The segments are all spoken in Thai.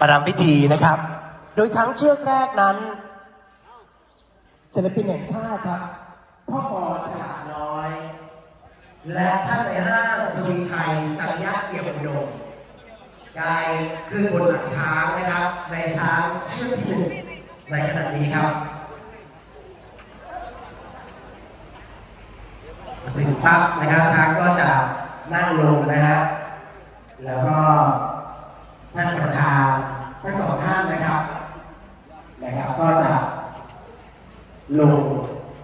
ประรำพิธีนะครับ โดยช้างเชือกแรกนั้นศิลปินแห่งชาติครับ พ่อปอฉลาดน้อย และท่านในห้างทวีชัยจันยะเกี่ยวอุดมกายคือบนหลังช้างนะครับ ในช้างเชือกที่หนึ่งในขณะนี้ครับถึงปั๊บนะครับช้างก็จะนั่งลงนะฮะแล้วก็ท่านประธานทั้งสองท่านนะครับนะครับ ก็จะลง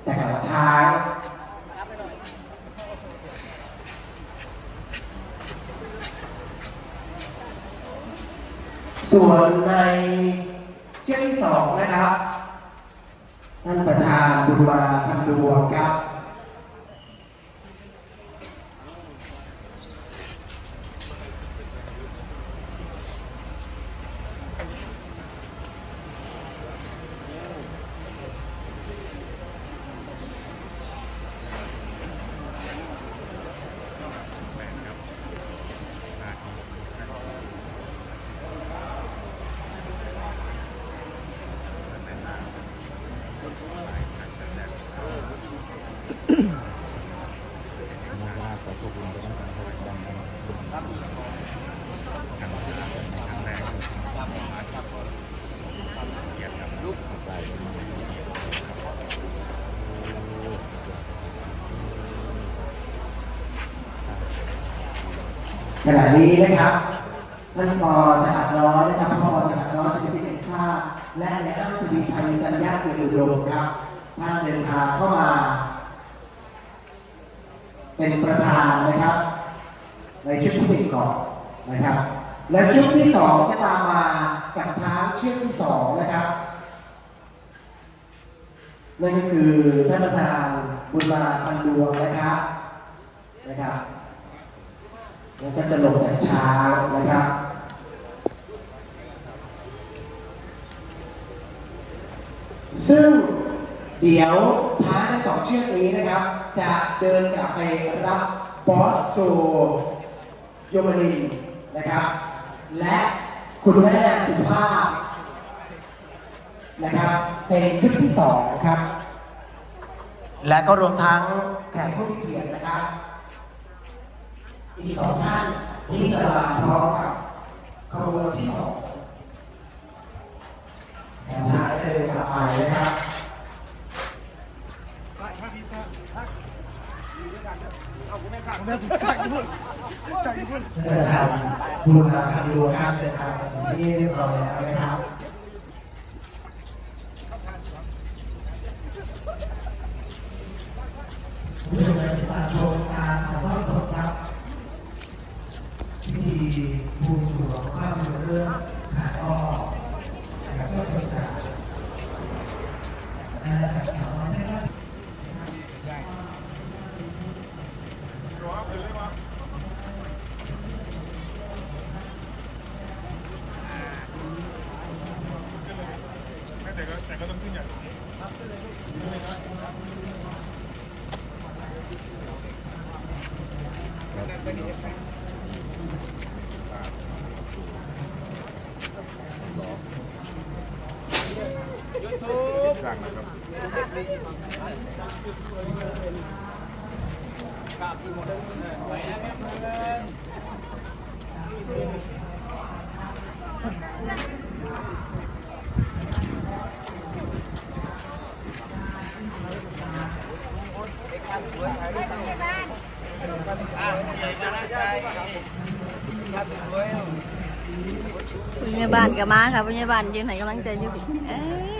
จากหลังช้าง ส่วนในเชือกที่สองนะครับ ท่านประธานบุญมาพันดวงครับ ขณะนี้นะครับท่านปอสหัสน้อยนะครับพอสหัสน้อยศิลปินแห่งชาติและในอ้างทวีชัยจันยาเกียรติอุดมครับท่านเดินทางเข้ามา เป็นประธานนะครับ ในชุดที่หนึ่งก่อนนะครับ และชุดที่สองจะตามมากับช้างเชือกที่สองนะครับนั่นก็คือท่านประธานบุญมาพันดวงนะครับนะครับแล้วก็จะลงจากช้างนะครับซึ่ง เดี๋ยวช้างทั้งสองเชือกนี้นะครับ จะเดินกลับไปรับบอสโซโยมานินนะครับ และคุณแม่สุภาพนะครับเป็นชุดที่สองครับ และก็รวมทั้งแขกผู้มีเกียรตินะครับ อีกสองท่านที่จะมาพร้อมกับขบวนที่สองแถวท้ายเดินกลับไปนะครับ เดินทางบุญมาพันดูครับเดินทางมาถึงที่เรียบร้อยแล้วนะครับผู้ชมการติดตามชมการถ่ายทอดสดครับ พิธีบวงสรวงภาพยนตร์เรื่องขายอ้อนะครับก็สดจากอาณาจักรสาวน้อยนะครับ แต่ก็แต่ก็ต้องขึ้นอย่างนี้ หลังนะครับพยาบาลกับมาค่ะพยาบาลยืนให้กำลังใจอยู่เอ้ย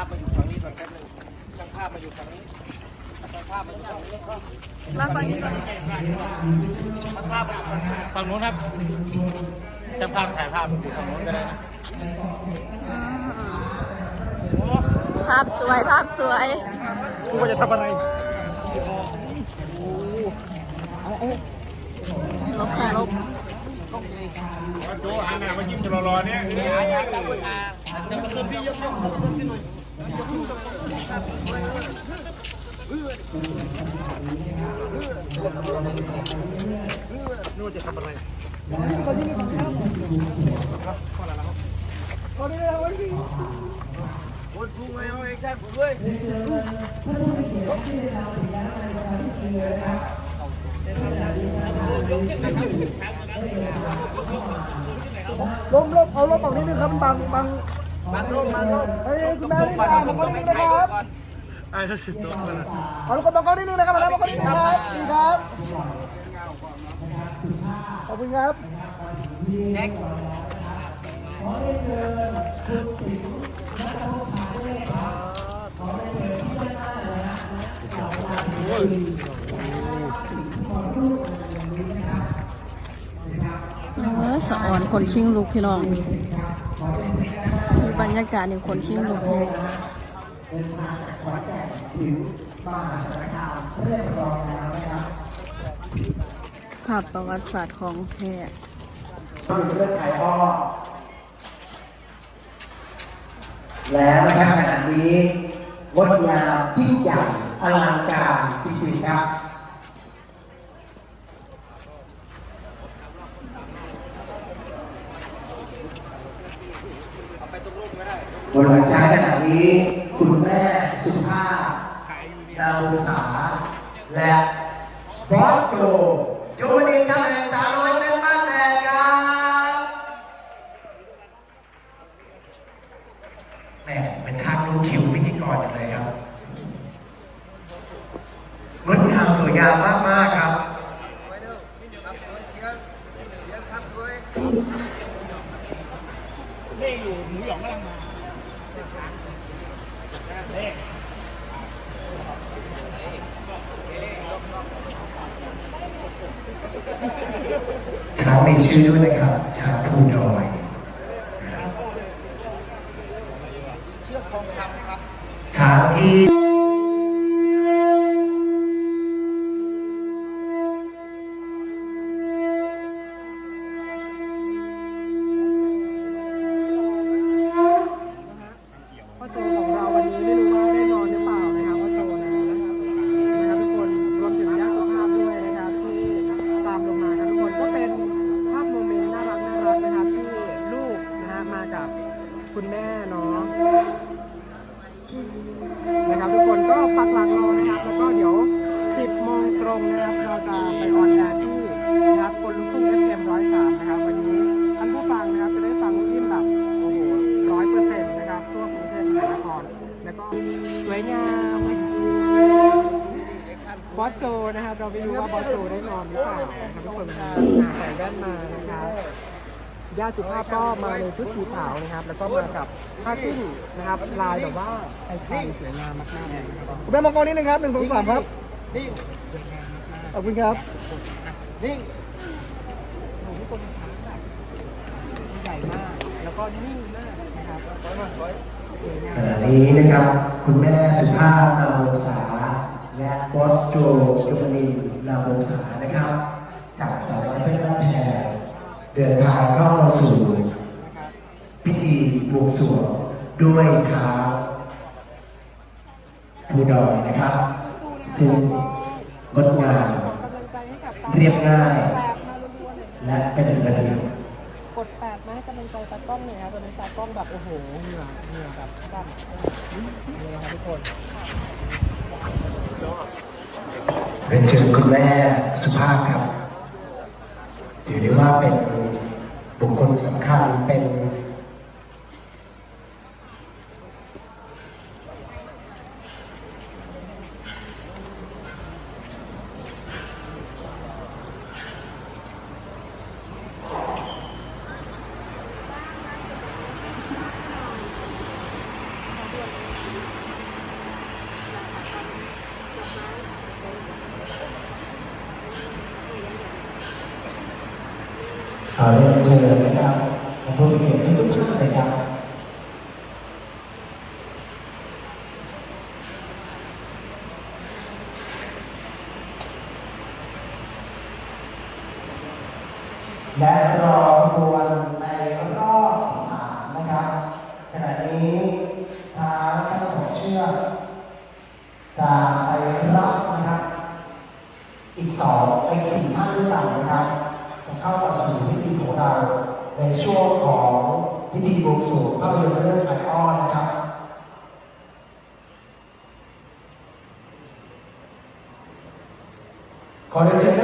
างภาพมาอยู่ฝั่งนี้ก่อนแป๊บนึงช่างภาพมาอยู่ฝั่งนี้ช่างภาพมาอยู่ฝั่งนี้มาฟังอีกช่างภาพมาอยู่ฝั่งนี้ฝั่งนู้นครับจะภาพถ่ายภาพอยู่ตรงนู้นก็ได้นะภาพสวย ภาพสวยกูว่าจะทำอะไรลบค่ะลบโจอันน่ะมายิ้มจะรอๆเนี่ยจะมาขึ้นพี่ยกช่องขึ้นหน่อย นู่นจะทำอะไรคนพุงไว้เอาเองใช่ผมด้วยลมลมเอาลมออกนิดนึงครับบังบัง บางร่มบางร่มเฮ้ยคุณแม่นี่อ่านบังก้อนนิดนึงนะครับไอ้ถ้าสิตัวมันเอาทุกคนบังก้อนนิดนึงนะครับมาแล้วบังก้อนนิดนึงครับดีครับขอบคุณครับเออสะอ่อนคนชิงลูกพี่น้องมีบ รรยากาศในคนชิงลูกแฮงภาพประวัติศาสตร์ของแท้ต้องมีเรื่องขายอ้อแล้วนะครับขณะนี้งดงามยิ่งใหญ่อลังการจริงๆครับนหลังช้างขณะ นี้ คุณแม่สุภาพนาวงศาและบอสโกโยนีกำแหงสาวน้อยเป็นบ้านแดงครับแหม่เป็นช่างลูกคิวพิธีกรจังเลยครับงดงามสวยงามมากๆ ครับ ช้างมีชื่อด้วยนะครับช้างภูดอย คุณแม่เนาะนะครับทุกคนก็ปักหลักรอนะครับ แล้วก็เดี๋ยว 10โมงตรงนะครับเราจะไปออนแอร์ที่นะครับคนลุกทุ่ง FM 103นะครับ วันนี้ท่านผู้ฟังนะครับจะได้ฟังที่แบบโอ้โหร้อยเปอร์เซ็นต์นะครับทั่วกรุงเทพมหานครแล้วก็สวยงามบอสโจนะครับเราไม่รู้ว่าบอสโจได้นอนหรือเปล่านะครับทุกคนมาใส่แว่นมานะครับ ญาติสุภาพก็มาในชุดสีขาวนะครับ แล้วก็มากับผ้าสิ้นนะครับ ลายแบบว่าไทยๆสวยงามมากๆเลยนะครับคุณแม่มองกล้องนิดนึงครับหนึ่งสองสามครับนิ่งขอบคุณครับนิ่งหนูนี่ตัวเป็นช้างแบบใหญ่มาก แล้วก็นิ่งมากนะครับร้อยมากร้อยสวยงามขณะนี้นะครับ คุณแม่สุภาพนาวงศาและบอสโจยมนินทร์นาวงศานะครับ จากสาวน้อยเพชรบ้านแพง เดินทางเข้ามาสู่ พิธีบวงสรวงด้วยช้างภูดอยนะครับ ซึ่งงดงามเรียบง่าย และเป็นระเบียบกดแปดมาให้กำลังใจตากล้องหน่อยครับตอนนี้ตากล้องแบบโอ้โหเหงื่อเหงื่อแบบดันนี่นะครับทุกคนเรียนเชิญคุณแม่สุภาพครับ ถือได้ว่าเป็น บุคคลสำคัญเป็น ขอเรียนเชิญนะครับท่านผู้มีเกียรติทุกๆท่านนะครับและรอขบวนในรอบที่สามนะครับขณะนี้ช้างทั้งสองเชือกจะไปรับนะครับ อีกสองอีกสี่ท่านด้วยกันนะครับ เข้ามาสู่พิธีของเราในช่วงของพิธีบวงสรวงภาพยนตร์เรื่องไข่อ้อนนะครับขอเรียนเชิญ